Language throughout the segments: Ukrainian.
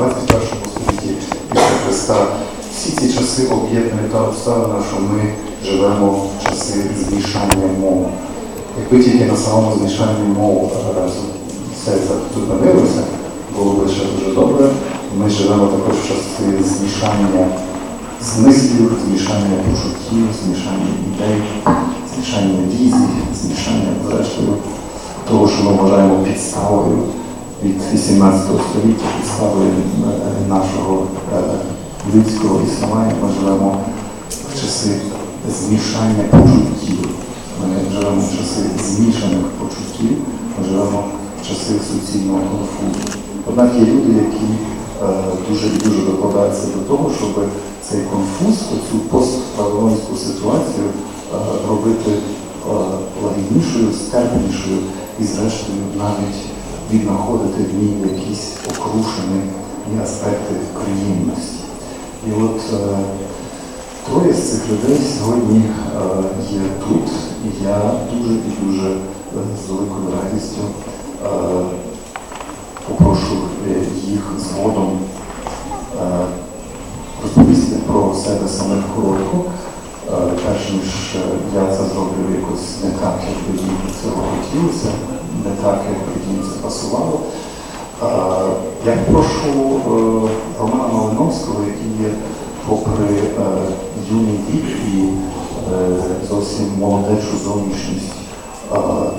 21 столітті після Христа. Всі ці часи об'єднує та обставина, що ми живемо в часи змішання мов. Якби тільки на самому змішанні мов е, все зупинилося, було б ще дуже добре. Ми живемо також в часи змішання змислів, змішання почуттів, змішання ідей, змішання візій, змішання, зрештою, того, що ми вважаємо підставою від 18 століття, підставою е, нашого е, людського існування. Ми живемо в часи змішання почуттів. Ми живемо в часи змішаних почуттів, ми живемо в часи суцільного конфузу. Однак є люди, які е, дуже і дуже докладаються до того, щоб цей конфуз, цю поствавилонську ситуацію робити лагіднішою, стерпнішою і, зрештою, навіть віднаходити в ній якісь окрушені аспекти приємності. І от е, Троє з цих людей сьогодні е, є тут, і я дуже і дуже е, з великою радістю е, попрошу е, їх згодом е, розповісти про себе самих коротко, е, перш ніж е, я це зроблю якось не так, як би їм цього хотілося, не так, як їм це пасувало. Я прошу е, Романа Малиновського, який є попри е, юний вік і е, зовсім молодечу зовнішність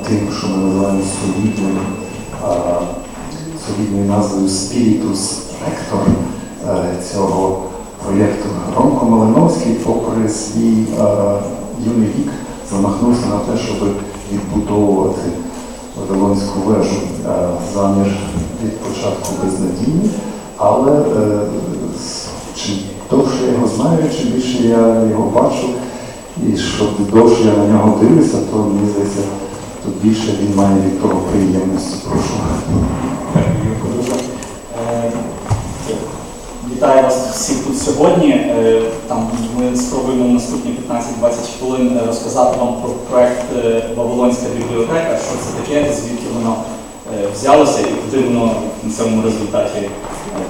тим, що ми називаємо солідною, е, солідною назвою Spiritus Rector цього проєкту. Ромко Малиновський, попри свій юний вік, замахнувся на те, щоб відбудовувати Вавилонську вежу. Е, Замір від початку безнадійний, але е, чим довше я його знаю, чим більше я його бачу, і що довше я на нього дивлюся, то мені здається, то більше він має від того приємності. Прошу. Е, Вітаю вас всіх тут сьогодні. Там ми спробуємо наступні 15-20 хвилин е, розказати вам про проект е, Вавилонська бібліотека, що це таке, звідки воно е, взялося і куди воно в кінцевому результаті е,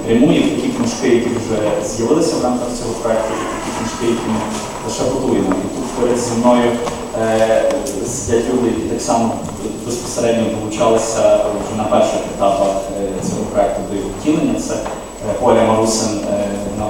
прямує. Такі книжки, які вже з'явилися в рамках цього проекту, такі книжки, які ми лише готуємо. І тут перед зі мною сидять люди, які так само безпосередньо долучалися вже на перших етапах цього проекту до його втілення. Це Оля Марусин,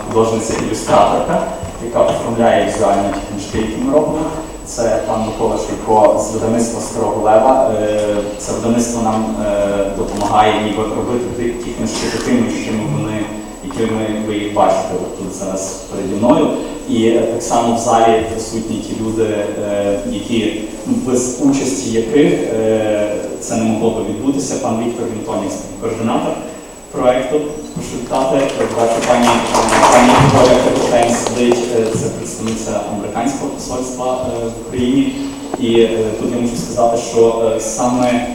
художниця-ілюстраторка, яка оформляє візуальні книжки, які ми робимо. Це пан Микола Шийко з видавництва Старого Лева. Е, Це видавництво нам е, допомагає ніби робити ті- книжки такими, якими вони, якими ви їх бачите тут зараз переді мною. І е, так само в залі присутні ті люди, які без участі яких це не могло би відбутися. Пан Віктор Вінтонівський, координатор проекту консультати. Бачу, пані пані Вікторія Капітайн сидить, це представниця американського посольства в Україні. І тут я можу сказати, що саме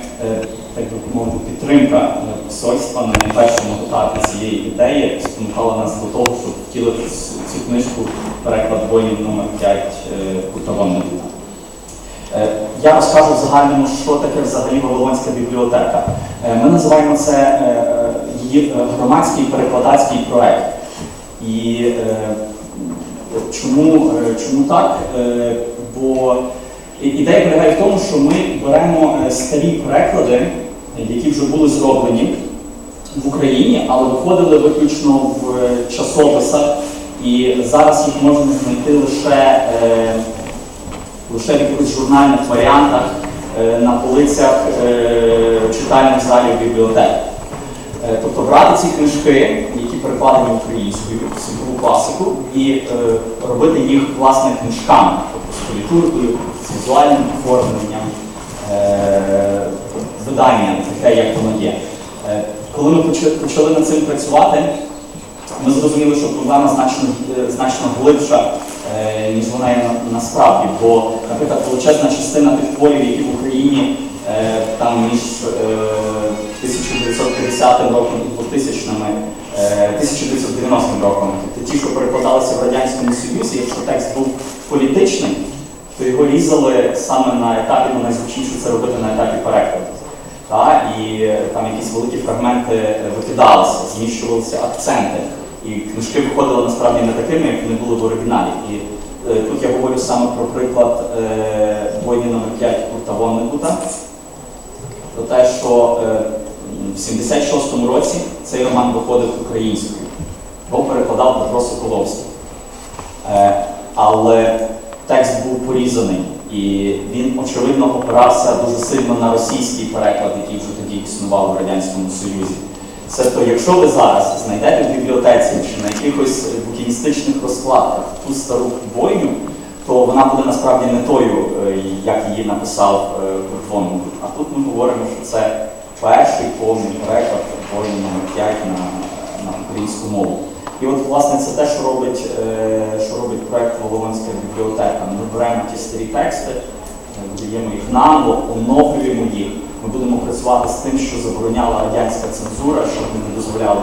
так би мовити, підтримка посольства на найпершому етапі цієї ідеї спонукала нас до того, щоб втілити цю- книжку переклад воїн номер 5 Куртова Медуна. Е, Я розкажу в загальному, що таке взагалі Вавилонська бібліотека. Ми називаємо це е, е, громадський перекладацький проект. І е, чому, е, чому так? Бо ідея полягає в тому, що ми беремо старі переклади, які вже були зроблені в Україні, але виходили виключно в часописах. І зараз їх можна знайти лише е, лише в якихось журнальних варіантах е, на полицях е, читальних залів бібліотек. Е, Тобто брати ці книжки, які перекладені українською, світову класику, і е, робити їх власне книжками, тобто з політуркою, з візуальним оформленням, е, виданням, таке, як воно є. Е, Коли ми почали, почали над цим працювати, ми зрозуміли, що проблема значно, е, значно глибша, е, ніж вона є насправді. Бо, наприклад, величезна частина тих творів, які в Україні е, там між е, 1950 роком і 2000 е, 1990 роком, тобто ті, що перекладалися в Радянському Союзі, якщо текст був політичний, то його різали саме на етапі, ну найзручніше це робити на етапі перекладу. Та? і е, там якісь великі фрагменти е, викидалися, зміщувалися акценти. І книжки виходили насправді не такими, як вони були в оригіналі. І е, тут я говорю саме про приклад е, воїні номер 5 Курта Воннегута, про те, що е, в 76-му році цей роман виходив українською. Його перекладав Петро Соколовський. Е, але текст був порізаний, і він, очевидно, опирався дуже сильно на російський переклад, який вже тоді існував у Радянському Союзі. Це то, якщо ви зараз знайдете в бібліотеці чи на якихось букіністичних розкладах ту стару бойню, то вона буде насправді не тою, е, як її написав е, Курт Воннегут. А тут ми говоримо, що це перший повний переклад бойні номер 5 на, на українську мову. І от, власне, це те, що робить, е, що робить проект Воловинська бібліотека. Ми беремо ті старі тексти, е, видаємо їх наново, оновлюємо їх. Ми будемо працювати з тим, що забороняла радянська цензура, що вони не дозволяли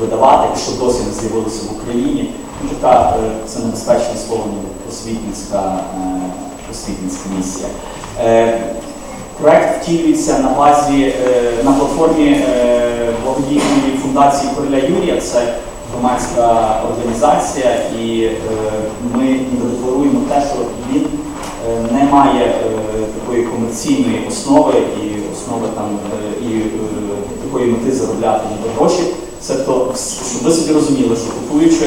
видавати, і що досі не з'явилося в Україні. Ну, така е, це небезпечне слово, е, просвітницька місія. Проект втілюється на базі е, на платформі е, благодійної фундації Короля Юрія. Це громадська організація, і е, ми декларуємо те, що він не має такої комерційної основи і основи там і такої мети заробляти ніби гроші. Тобто, щоб ви собі розуміли, що купуючи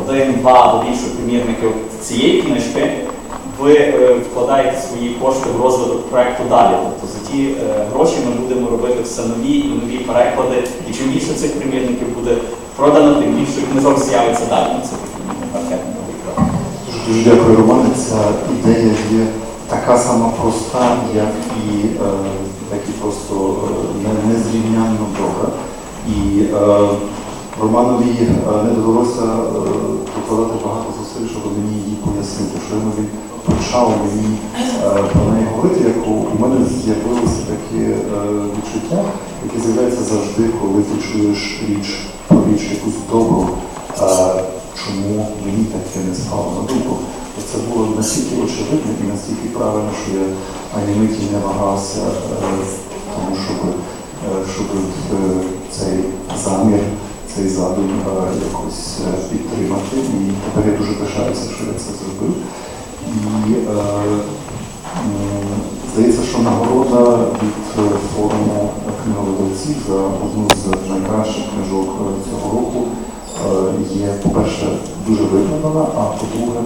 один, два або більше примірників цієї книжки, ви е, вкладаєте свої кошти в розвиток проекту далі. Тобто за ті е, гроші ми будемо робити все нові і нові переклади. І чим більше цих примірників буде продано, тим більше книжок з'явиться далі. Ну, Це крок. Дуже дякую, Романе. Ця ідея є така сама проста, як і, е, як і просто е, не- незрівнянно добра. І е, Романові е, не довелося е, докладати багато зусиль, щоб мені її пояснити. Що він почав мені е, про неї говорити, як у, мене з'явилося таке е, відчуття, яке з'являється завжди, коли ти чуєш річ про річ якусь добру. Е, чому мені таке не спало на думку. Це було настільки очевидно і настільки правильно, що я ані миті не вагався, тому щоб, щоб цей замір, цей задум якось підтримати. І тепер я дуже пишаюся, що я це зробив. І е, м, здається, що нагорода від е, форуму книговидавців за одну з найкращих книжок е, цього року е, є, по-перше, дуже виправдана, а по-друге,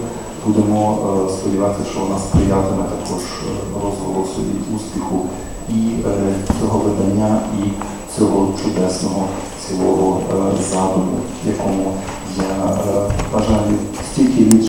будемо е, сподіватися, що вона сприятиме також е, розголосу і успіху і е, цього видання, і цього чудесного цілого е, задуму, якому я е, бажаю стільки від